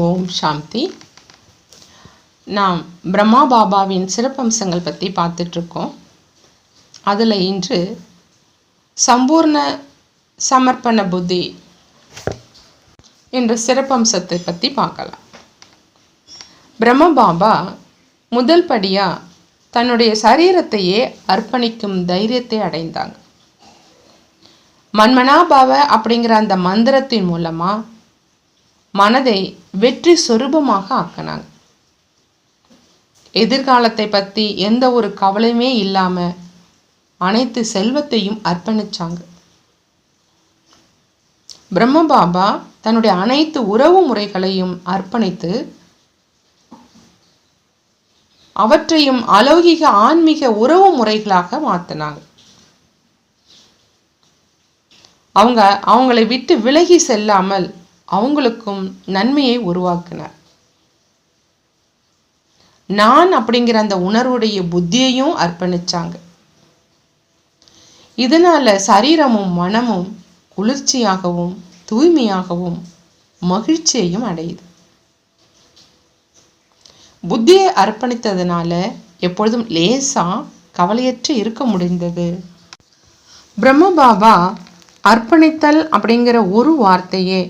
ஓம் சாந்தி. நாம் பிரம்மா பாபாவின் சிறப்பம்சங்கள் பற்றி பார்த்துட்ருக்கோம். அதில் இன்று சம்பூர்ண சமர்ப்பண புத்தி என்ற சிறப்பம்சத்தை பற்றி பார்க்கலாம். பிரம்ம பாபா முதல் படியாக தன்னுடைய சரீரத்தையே அர்ப்பணிக்கும் தைரியத்தை அடைந்தாங்க. மன்மனாபாவ அப்படிங்கிற அந்த மந்திரத்தின் மூலமாக மனதை வெற்றி சொரூபமாக ஆக்கினாங்க எதிர்காலத்தை பற்றி எந்த ஒரு கவலையுமே இல்லாமல் அனைத்து செல்வத்தையும் அர்ப்பணிச்சாங்க. பிரம்ம பாபா தன்னுடைய அனைத்து உறவு முறைகளையும் அர்ப்பணித்து அவற்றையும் அலௌகிக ஆன்மீக உறவு முறைகளாக மாற்றினாங்க அவங்க அவங்களை விட்டு விலகி செல்லாமல் அவங்களுக்கும் நன்மையை உருவாக்கினார். நான் அப்படிங்கிற அந்த உணர்வுடைய புத்தியையும் அர்ப்பணிச்சாங்க. இதனால சரீரமும் மனமும் குளிர்ச்சியாகவும் தூய்மையாகவும் மகிழ்ச்சியையும் அடையுது. புத்தியை அர்ப்பணித்ததுனால எப்பொழுதும் லேசா கவலையற்று இருக்க முடிந்தது. பிரம்ம பாபா அர்ப்பணித்தல் அப்படிங்கிற ஒரு வார்த்தையே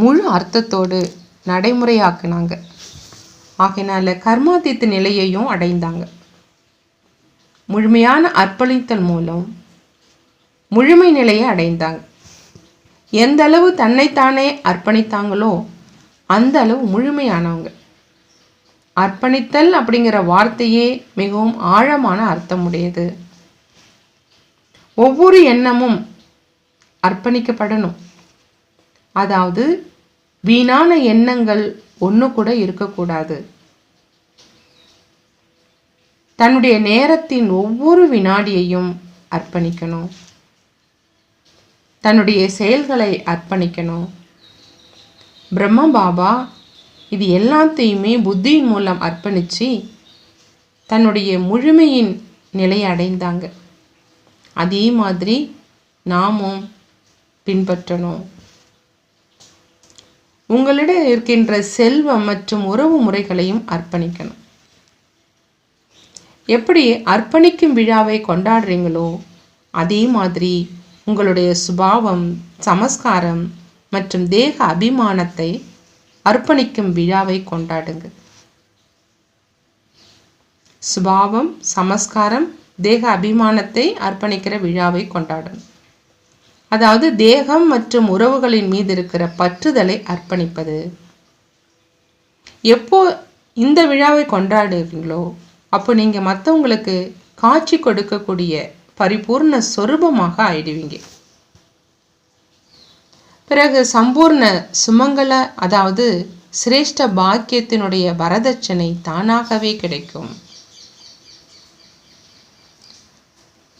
முழு அர்த்தத்தோடு நடைமுறையாக்குனாங்க. ஆகினால கர்மாதித்த நிலையையும் அடைந்தாங்க. முழுமையான அர்ப்பணித்தல் மூலம் முழுமை நிலையை அடைந்தாங்க. எந்த அளவு தன்னைத்தானே அர்ப்பணித்தாங்களோ அந்த அளவு முழுமையானவங்க. அர்ப்பணித்தல் அப்படிங்கிற வார்த்தையே மிகவும் ஆழமான அர்த்தம் உடையது ஒவ்வொரு எண்ணமும் அர்ப்பணிக்கப்படணும். அதாவது வீணான எண்ணங்கள் ஒன்று கூட இருக்கக்கூடாது. தன்னுடைய நேரத்தின் ஒவ்வொரு வினாடியையும் அர்ப்பணிக்கணும். தன்னுடைய செயல்களை அர்ப்பணிக்கணும். பிரம்ம பாபா இது எல்லாத்தையுமே புத்தியின் மூலம் அர்ப்பணித்து தன்னுடைய முழுமையின் நிலையை அடைந்தாங்க. அதே மாதிரி நாமும் பின்பற்றணும். உங்களிடம் இருக்கின்ற செல்வம் மற்றும் உறவு முறைகளையும் அர்ப்பணிக்கணும். எப்படி அர்ப்பணிக்கும் விழாவை கொண்டாடுறீங்களோ அதே மாதிரி உங்களுடைய சுபாவம் சமஸ்காரம் மற்றும் தேக அபிமானத்தை அர்ப்பணிக்கும் விழாவை கொண்டாடுங்க. சுபாவம் சமஸ்காரம் தேக அபிமானத்தை அர்ப்பணிக்கிற விழாவை கொண்டாடணும். அதாவது தேகம் மற்றும் உறவுகளின் மீது இருக்கிற பற்றுதலை அர்ப்பணிப்பது. எப்போ இந்த விழாவை கொண்டாடுறீங்களோ அப்போ நீங்கள் மற்றவங்களுக்கு காட்சி கொடுக்கக்கூடிய பரிபூர்ண சொரூபமாக ஆயிடுவீங்க. பிறகு சம்பூர்ண சுமங்கல அதாவது சிரேஷ்ட பாக்கியத்தினுடைய வரதட்சணை தானாகவே கிடைக்கும்.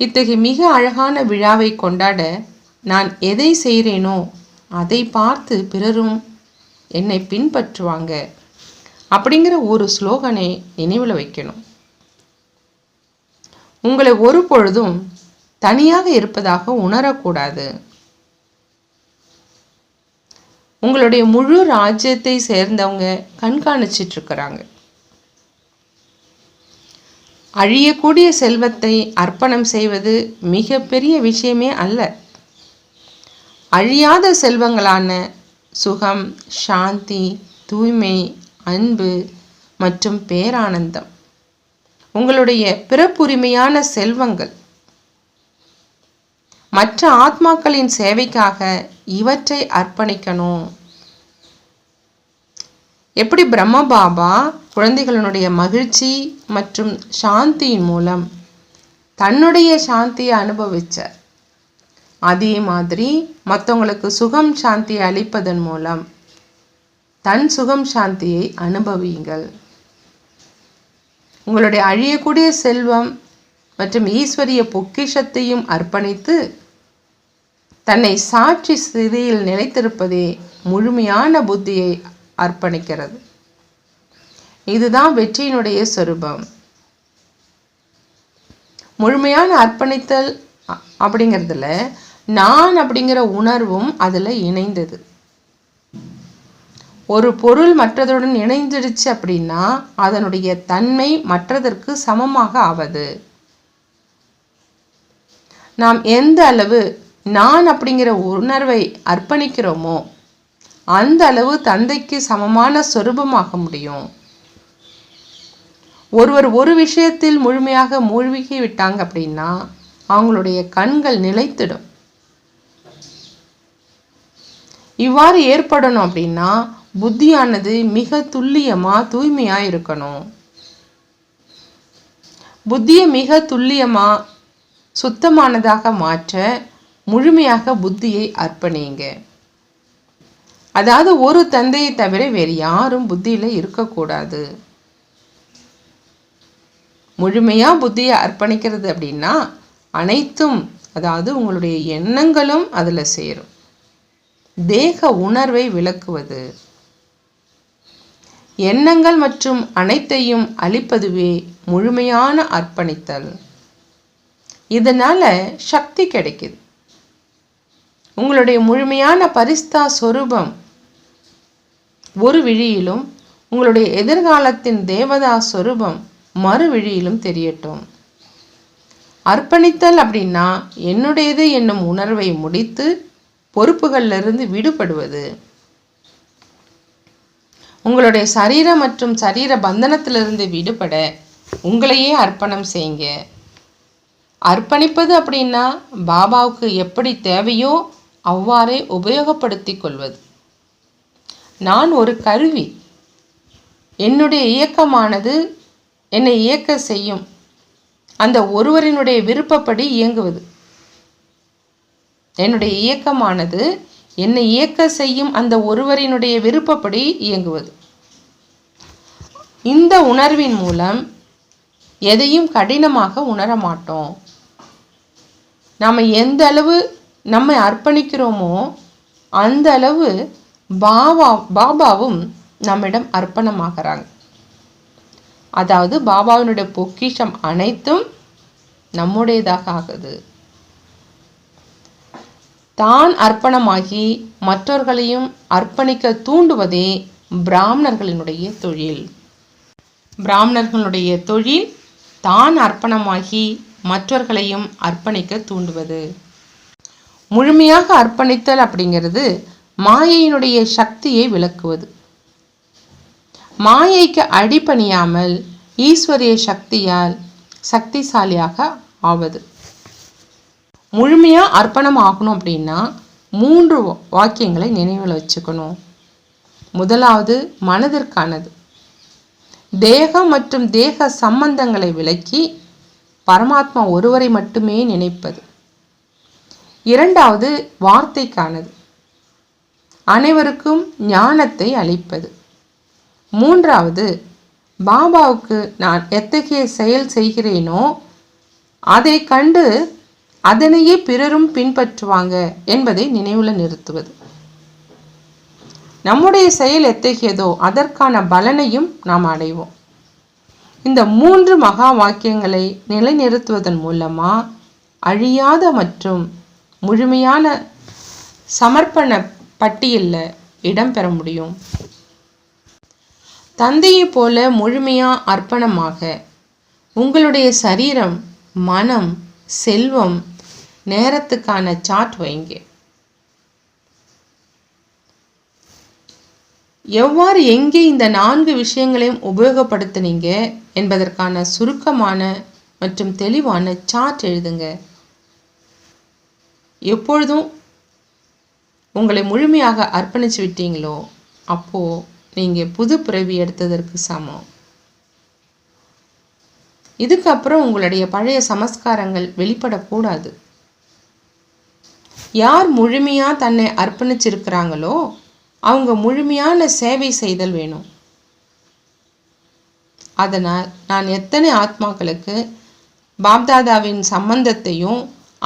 இத்தகைய மிக அழகான விழாவை கொண்டாட நான் எதை செய்கிறேனோ அதை பார்த்து பிறரும் என்னை பின்பற்றுவாங்க. அப்படிங்கிற ஒரு ஸ்லோகனை நினைவில் வைக்கணும். உங்களை ஒரு பொழுதும் தனியாக இருப்பதாக உணரக்கூடாது. உங்களுடைய முழு ராஜ்யத்தை சேர்ந்தவங்க கண்காணிச்சிட்டு இருக்கிறாங்க அழியக்கூடிய செல்வத்தை அர்ப்பணம் செய்வது மிகப்பெரிய விஷயமே அல்ல. அழியாத செல்வங்களான சுகம் சாந்தி தூய்மை அன்பு மற்றும் பேரானந்தம். உங்களுடைய பிறப்புரிமையான செல்வங்கள். மற்ற ஆத்மாக்களின் சேவைக்காக இவற்றை அர்ப்பணிக்கணும். எப்படி பிரம்ம பாபா குழந்தைகளினுடைய மகிழ்ச்சி மற்றும் சாந்தியின் மூலம் தன்னுடைய சாந்தியை அனுபவிச்சார்? அதே மாதிரி மற்றவங்களுக்கு சுகம் சாந்தியை அளிப்பதன் மூலம் தன் சுகம் சாந்தியை அனுபவியுங்கள். உங்களுடைய அழியக்கூடிய செல்வம் மற்றும் ஈஸ்வரிய பொக்கிஷத்தையும் அர்ப்பணித்து தன்னை சாட்சி ஸ்திதியில் நிலைத்திருப்பதே முழுமையான புத்தியை அர்ப்பணிக்கிறது. இதுதான் வெற்றியினுடைய சொரூபம். முழுமையான அர்ப்பணித்தல் அப்படிங்கிறதுல நான் அப்படிங்கிற உணர்வும் அதில் இணைந்தது. ஒரு பொருள் மற்றதுடன் இணைஞ்சிடுச்சு அப்படின்னா அதனுடைய தன்மை மற்றதற்கு சமமாக ஆவது. நாம் எந்த அளவு நான் அப்படிங்கிற உணர்வை அர்ப்பணிக்கிறோமோ அந்த அளவு தந்தைக்கு சமமான சொரூபமாக முடியும். ஒருவர் ஒரு விஷயத்தில் முழுமையாக மூழ்கி விட்டாங்க அப்படின்னா அவங்களுடைய கண்கள் நிலைத்திடும். இவ்வாறு ஏற்படணும் அப்படின்னா புத்தியானது மிக துல்லியமாக தூய்மையாக இருக்கணும். புத்தியை மிக துல்லியமாக சுத்தமானதாக மாற்ற முழுமையாக புத்தியை அர்ப்பணிங்க. அதாவது ஒரு தந்தையை தவிர வேறு யாரும் புத்தியில் இருக்கக்கூடாது. முழுமையாக புத்தியை அர்ப்பணிக்கிறது அப்படின்னா அனைத்தும் அதாவது உங்களுடைய எண்ணங்களும் அதில் சேரும். தேக உணர்வை விளக்குவது. எண்ணங்கள் மற்றும் அனைத்தையும் அளிப்பதுவே முழுமையான அர்ப்பணித்தல். இதனால சக்தி கிடைக்குது. உங்களுடைய முழுமையான பரிஸ்தா சொரூபம் ஒரு விழியிலும் உங்களுடைய எதிர்காலத்தின் தேவதா சொரூபம் மறு விழியிலும் தெரியட்டும். அர்ப்பணித்தல் அப்படின்னா என்னுடையது என்னும் உணர்வை முடித்து பொறுப்புகளிலிருந்து விடுபடுவது. உங்களுடைய சரீர மற்றும் சரீர பந்தனத்திலிருந்து விடுபட உங்களையே அர்ப்பணம் செய்யுங்க. அர்ப்பணிப்பது அப்படின்னா பாபாவுக்கு எப்படி தேவையோ அவ்வாறே உபயோகப்படுத்தி கொள்வது. நான் ஒரு கருவி. என்னுடைய இயக்கமானது என்னை இயக்க செய்யும். அந்த ஒருவரினுடைய விருப்பப்படி இயங்குவது. என்னுடைய இயக்கமானது என்னை இயக்க செய்யும் அந்த ஒருவரினுடைய விருப்பப்படி இயங்குவது. இந்த உணர்வின் மூலம் எதையும் கடினமாக உணர மாட்டோம். நாம் எந்த அளவு நம்மை அர்ப்பணிக்கிறோமோ அந்த அளவு பாபா பாபாவும் நம்மிடம் அர்ப்பணமாகிறாங்க. அதாவது பாபாவினுடைய பொக்கிஷம் அனைத்தும் நம்முடையதாக ஆகுது. தான் அர்ப்பணமாகி மற்றவர்களையும் அர்ப்பணிக்க தூண்டுவதே பிராமணர்களினுடைய தொழில். பிராமணர்களுடைய தொழில் தான் அர்ப்பணமாகி மற்றவர்களையும் அர்ப்பணிக்க தூண்டுவது. முழுமையாக அர்ப்பணித்தல் அப்படிங்கிறது மாயையினுடைய சக்தியை விளக்குவது. மாயைக்கு அடிபணியாமல் ஈஸ்வரிய சக்தியால் சக்திசாலியாக ஆவது. முழுமையாக அர்ப்பணம் ஆகணும் அப்படின்னா மூன்று வாக்கியங்களை நினைவில் வச்சுக்கணும். முதலாவது மனதிற்கானது. தேகம் மற்றும் தேக சம்பந்தங்களை விலக்கி பரமாத்மா ஒருவரை மட்டுமே நினைப்பது. இரண்டாவது வார்த்தைக்கானது. அனைவருக்கும் ஞானத்தை அளிப்பது. மூன்றாவது பாபாவுக்கு நான் எத்தகைய செயல் செய்கிறேனோ அதை கண்டு அதனையே பிறரும் பின்பற்றுவாங்க என்பதை நினைவில் நிறுத்துவது. நம்முடைய செயல் எத்தகையதோ அதற்கான பலனையும் நாம் அடைவோம். இந்த மூன்று மகா வாக்கியங்களை நிலைநிறுத்துவதன் மூலமா அழியாத மற்றும் முழுமையான சமர்ப்பண பட்டியலில் இடம்பெற முடியும். தந்தையைப் போல முழுமையா அர்ப்பணமாக உங்களுடைய சரீரம் மனம் செல்வம் நேரத்துக்கான சாட் வைங்க. எவ்வாறு எங்கே இந்த நான்கு விஷயங்களையும் உபயோகப்படுத்துனீங்க என்பதற்கான சுருக்கமான மற்றும் தெளிவான சார்ட் எழுதுங்க. எப்பொழுதும் உங்களை முழுமையாக அர்ப்பணிச்சு விட்டீங்களோ அப்போது நீங்கள் புது பிறவி எடுத்ததற்கு சமம். இதுக்கப்புறம் உங்களுடைய பழைய சமஸ்காரங்கள் வெளிப்படக்கூடாது. யார் முழுமையாக தன்னை அர்ப்பணிச்சிருக்கிறாங்களோ அவங்க முழுமையான சேவை செய்தல் வேணும். அதனால் நான் எத்தனை ஆத்மாக்களுக்கு பாப்தாதாவின் சம்பந்தத்தையும்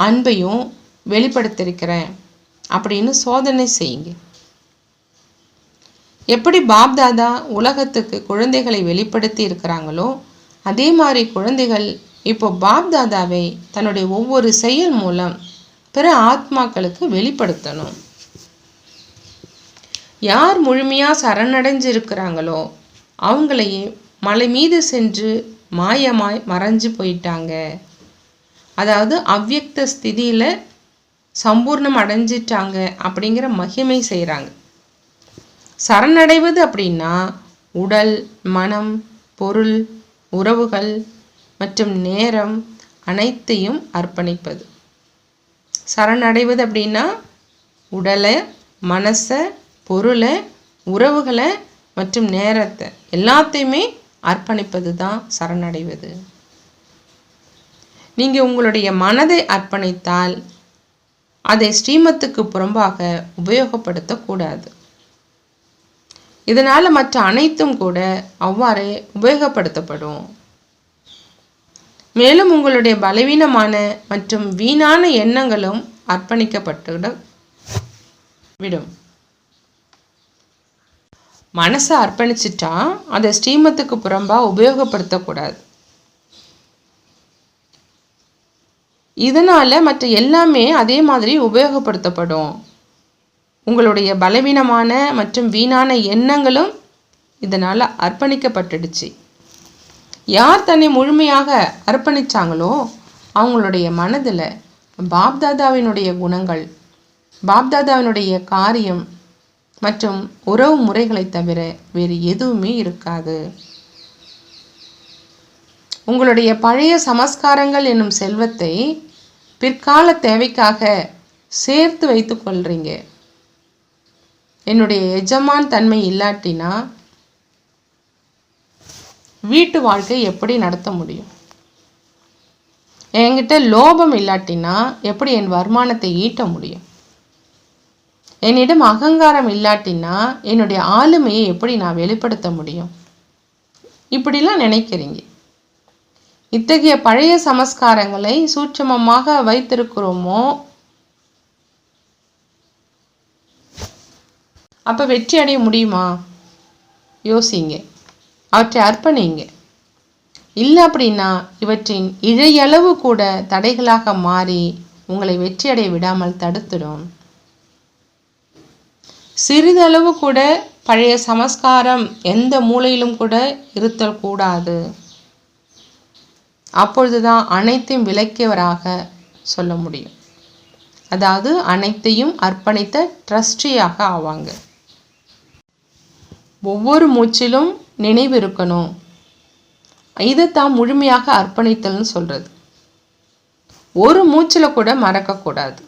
அன்பையும் வெளிப்படுத்தியிருக்கிறேன் அப்படின்னு சோதனை செய்யுங்க. எப்படி பாப்தாதா உலகத்துக்கு குழந்தைகளை வெளிப்படுத்தி இருக்கிறாங்களோ அதே மாதிரி குழந்தைகள் இப்போ பாப்தாதாவை தன்னுடைய ஒவ்வொரு செயல் மூலம் பிற ஆத்மாக்களுக்கு வெளிப்படுத்தணும். யார் முழுமையாக சரணடைஞ்சு இருக்கிறாங்களோ அவங்களையே மலை மீது சென்று மாயமாய் மறைஞ்சு போயிட்டாங்க. அதாவது அவ்வியக்த ஸ்திதியில் சம்பூர்ணம் அடைஞ்சிட்டாங்க அப்படிங்கிற மகிமை செய்கிறாங்க சரணடைவது அப்படின்னா உடல் மனம் பொருள் உறவுகள் மற்றும் நேரம் அனைத்தையும் அர்ப்பணிப்பது. சரணடைவது அப்படின்னா உடலை மனசை பொருளை உறவுகளை மற்றும் நேரத்தை எல்லாத்தையுமே அர்ப்பணிப்பது தான் சரணடைவது. நீங்கள் உங்களுடைய மனதை அர்ப்பணித்தால் அதை ஸ்ரீமத்துக்கு புறம்பாக உபயோகப்படுத்தக்கூடாது. இதனால் மற்ற அனைத்தும் கூட அவ்வாறே உபயோகப்படுத்தப்படும். மேலும் உங்களுடைய பலவீனமான மற்றும் வீணான எண்ணங்களும் அர்ப்பணிக்கப்பட்டு விடும். மனசை அர்ப்பணிச்சிட்டா அதை ஸ்ரீமத்துக்கு புறம்பாக உபயோகப்படுத்தக்கூடாது. இதனால் மற்ற எல்லாமே அதே மாதிரி உபயோகப்படுத்தப்படும். உங்களுடைய பலவீனமான மற்றும் வீணான எண்ணங்களும் இதனால் அர்ப்பணிக்கப்பட்டுடுச்சு. யார் தன்னை முழுமையாக அர்ப்பணித்தாங்களோ அவங்களுடைய மனதில் பாப்தாதாவினுடைய குணங்கள் பாப்தாதாவினுடைய காரியம் மற்றும் உறவு முறைகளை தவிர வேறு எதுவுமே இருக்காது. உங்களுடைய பழைய சமஸ்காரங்கள் என்னும் செல்வத்தை பிற்கால தேவைக்காக சேர்த்து வைத்து கொள்றீங்க. என்னுடைய எஜமான் தன்மை இல்லாட்டினா வீட்டு வாழ்க்கை எப்படி நடத்த முடியும்? என்கிட்ட லோபம் இல்லாட்டினா எப்படி என் வருமானத்தை ஈட்ட முடியும்? என்னிடம் அகங்காரம் இல்லாட்டினா என்னுடைய ஆளுமையை எப்படி நான் வெளிப்படுத்த முடியும்? இப்படிலாம் நினைக்கிறீங்க. இத்தகைய பழைய சமஸ்காரங்களை சூட்சமமாக வைத்திருக்கிறோமோ அப்போ வெற்றி அடைய முடியுமா? யோசிங்க. அவற்றை அர்ப்பணிங்க. இல்லை அப்படின்னா இவற்றின் இழையளவு கூட தடைகளாக மாறி உங்களை வெற்றியடைய விடாமல் தடுத்துடும். சிறிதளவு கூட பழைய சமஸ்காரம் எந்த மூலையிலும் கூட இருத்தல் கூடாது. அப்பொழுதுதான் அனைத்தையும் விளக்கியவராக சொல்ல முடியும். அதாவது அனைத்தையும் அர்ப்பணித்த ட்ரஸ்டியாக ஆவாங்க. ஒவ்வொரு மூச்சிலும் நினைவு இருக்கணும். இதை தான் முழுமையாக அர்ப்பணித்தல்னு சொல்கிறது ஒரு மூச்சில் கூட மறக்கக்கூடாது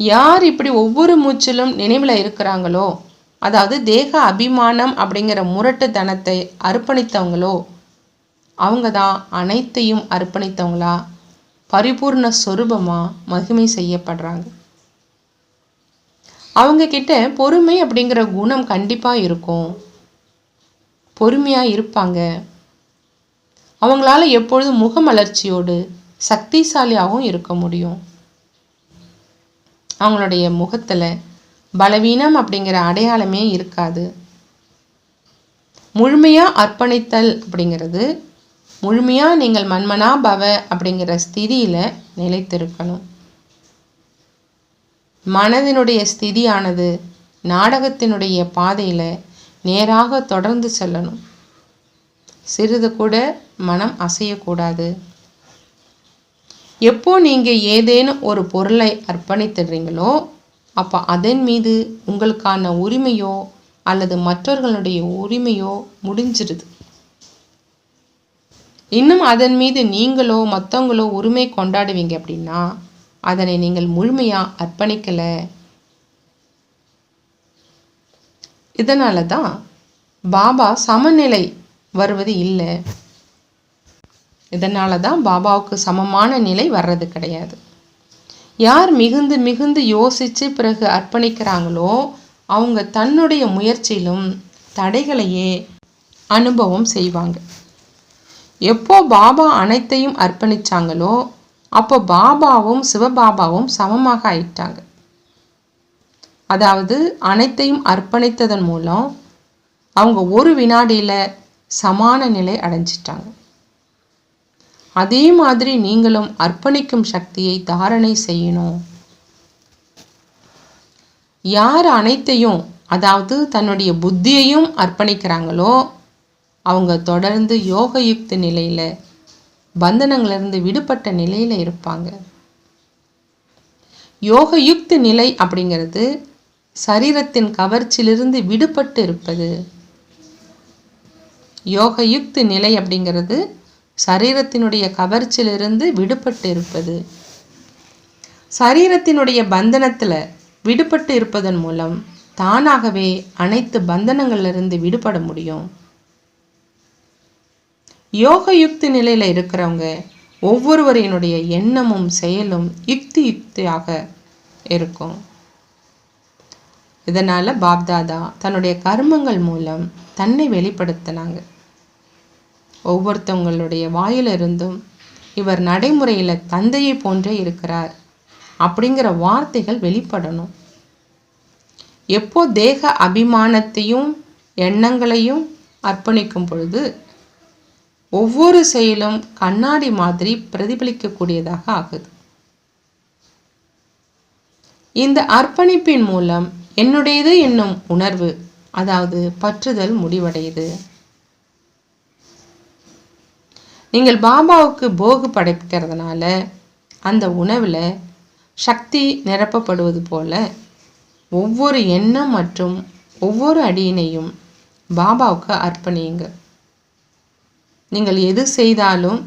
யார் இப்படி ஒவ்வொரு மூச்சிலும் நினைவில் இருக்கிறாங்களோ அதாவது தேக அபிமானம் அப்படிங்கிற முரட்டுத்தனத்தை அர்ப்பணித்தவங்களோ அவங்க தான் அனைத்தையும் அர்ப்பணித்தவங்களா பரிபூர்ண சொரூபமாக மகிமை செய்யப்படுறாங்க. அவங்க கிட்ட பொறுமை அப்படிங்கிற குணம் கண்டிப்பாக இருக்கும். பொறுமையாக இருப்பாங்க. அவங்களால எப்பொழுதும் முகமலர்ச்சியோடு சக்திசாலியாகவும் இருக்க முடியும். அவங்களுடைய முகத்தில் பலவீனம் அப்படிங்கிற அடையாளமே இருக்காது. முழுமையாக அர்ப்பணித்தல் அப்படிங்கிறது முழுமையாக நீங்கள் மன்மனா பவ அப்படிங்கிற ஸ்திதியில் நிலைத்திருக்கணும். மனதினுடைய ஸ்திதியானது நாடகத்தினுடைய பாதையில் நேராக தொடர்ந்து செல்லணும். சிறிது கூட மனம் அசையக்கூடாது. எப்போ நீங்கள் ஏதேனும் ஒரு பொருளை அர்ப்பணித்துடுறீங்களோ அப்போ அதன் மீது உங்களுக்கான உரிமையோ அல்லது மற்றவர்களுடைய உரிமையோ முடிஞ்சிருது. இன்னும் அதன் மீது நீங்களோ மற்றவங்களோ உரிமை கொண்டாடுவீங்க அப்படின்னா அதனை நீங்கள் முழுமையாக அர்ப்பணிக்கலை. இதனால தான் பாபா சமநிலை வருவது இல்லை. இதனால தான் பாபாவுக்கு சமமான நிலை வர்றது கிடையாது. யார் மிகுந்து மிகுந்து யோசித்து பிறகு அர்ப்பணிக்கிறாங்களோ அவங்க தன்னுடைய முயற்சியிலும் தடைகளையே அனுபவம் செய்வாங்க. எப்போ பாபா அனைத்தையும் அர்ப்பணிச்சாங்களோ அப்போ பாபாவும் சிவபாபாவும் சமமாக ஆயிட்டாங்க. அதாவது அனைத்தையும் அர்ப்பணித்ததன் மூலம் அவங்க ஒரு வினாடியில் சமான நிலை அடைஞ்சிட்டாங்க. அதே மாதிரி நீங்களும் அர்ப்பணிக்கும் சக்தியை தாரணை செய்யணும். யார் அனைத்தையும் அதாவது தன்னுடைய புத்தியையும் அர்ப்பணிக்கிறாங்களோ அவங்க தொடர்ந்து யோக நிலையில் பந்தனங்களிலிருந்து விடுபட்ட நிலையில் இருப்பாங்க. யோக யுக்தி நிலை அப்படிங்கிறது சரீரத்தின் கவர்ச்சியிலிருந்து விடுபட்டு இருப்பது. யோக யுக்தி நிலை அப்படிங்கிறது சரீரத்தினுடைய கவர்ச்சியிலிருந்து விடுபட்டு இருப்பது. சரீரத்தினுடைய பந்தனத்தில் விடுபட்டு இருப்பதன் மூலம் தானாகவே அனைத்து பந்தனங்களிலிருந்து விடுபட முடியும். யோக யுக்தி நிலையில் இருக்கிறவங்க ஒவ்வொருவரினுடைய எண்ணமும் செயலும் யுக்தி யுக்தியாக இருக்கும். இதனால் பாப்தாதா தன்னுடைய கர்மங்கள் மூலம் தன்னை வெளிப்படுத்தினாங்க. ஒவ்வொருத்தவங்களுடைய வாயிலிருந்தும் இவர் நடைமுறையில் தந்தையை போன்றே இருக்கிறார் அப்படிங்கிற வார்த்தைகள் வெளிப்படணும். எப்போ தேக அபிமானத்தையும் எண்ணங்களையும் அர்ப்பணிக்கும் பொழுது ஒவ்வொரு செயலும் கண்ணாடி மாதிரி பிரதிபலிக்கக்கூடியதாக ஆகுது. இந்த அர்ப்பணிப்பின் மூலம் என்னுடையது என்னும் உணர்வு அதாவது பற்றுதல் முடிவடையுது. நீங்கள் பாபாவுக்கு போகு படைக்கிறதுனால அந்த உணவில் சக்தி நிரப்பப்படுவது போல ஒவ்வொரு எண்ணம் மற்றும் ஒவ்வொரு அடியினையும் பாபாவுக்கு அர்ப்பணியுங்க நீங்கள் எது செய்தாலும்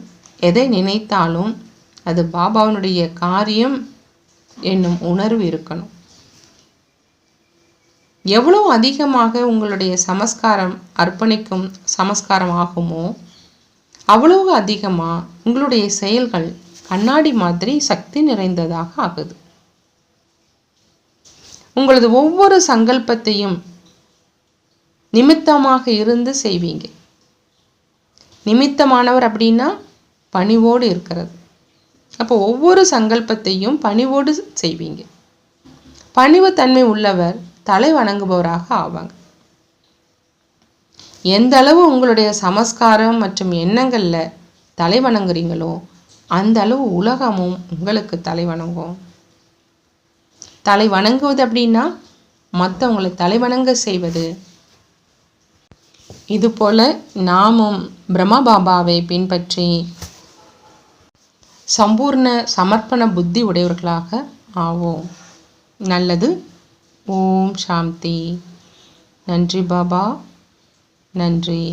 எதை நினைத்தாலும் அது பாபாவினுடைய காரியம் என்னும் உணர்வு இருக்கணும். எவ்வளோ அதிகமாக உங்களுடைய சமஸ்காரம் அர்ப்பணிக்கும் சமஸ்காரம் ஆகுமோ அவ்வளவு அதிகமாக உங்களுடைய செயல்கள் கண்ணாடி மாதிரி சக்தி நிறைந்ததாக ஆகுது. உங்களது ஒவ்வொரு சங்கல்பத்தையும் நிமித்தமாக இருந்து செய்வீங்க. நிமித்தமானவர் அப்படின்னா பணிவோடு இருக்கிறது. அப்போ ஒவ்வொரு சங்கல்பத்தையும் பணிவோடு செய்வீங்க. பணிவு தன்மை உள்ளவர் தலை வணங்குபவராக ஆவாங்க. எந்த அளவு உங்களுடைய சமஸ்காரம் மற்றும் எண்ணங்களில் தலை வணங்குறீங்களோ அந்த அளவு உலகமும் உங்களுக்கு தலை வணங்கும். தலை வணங்குவது அப்படின்னா மற்றவங்களை தலை வணங்க செய்வது இதுபோல் நாமும் பிரம்மபாபாவை பின்பற்றி சம்பூர்ண சமர்ப்பண புத்தி உடையவர்களாக ஆவோம். நல்லது. ஓம் சாந்தி. நன்றி பாபா. நன்றி.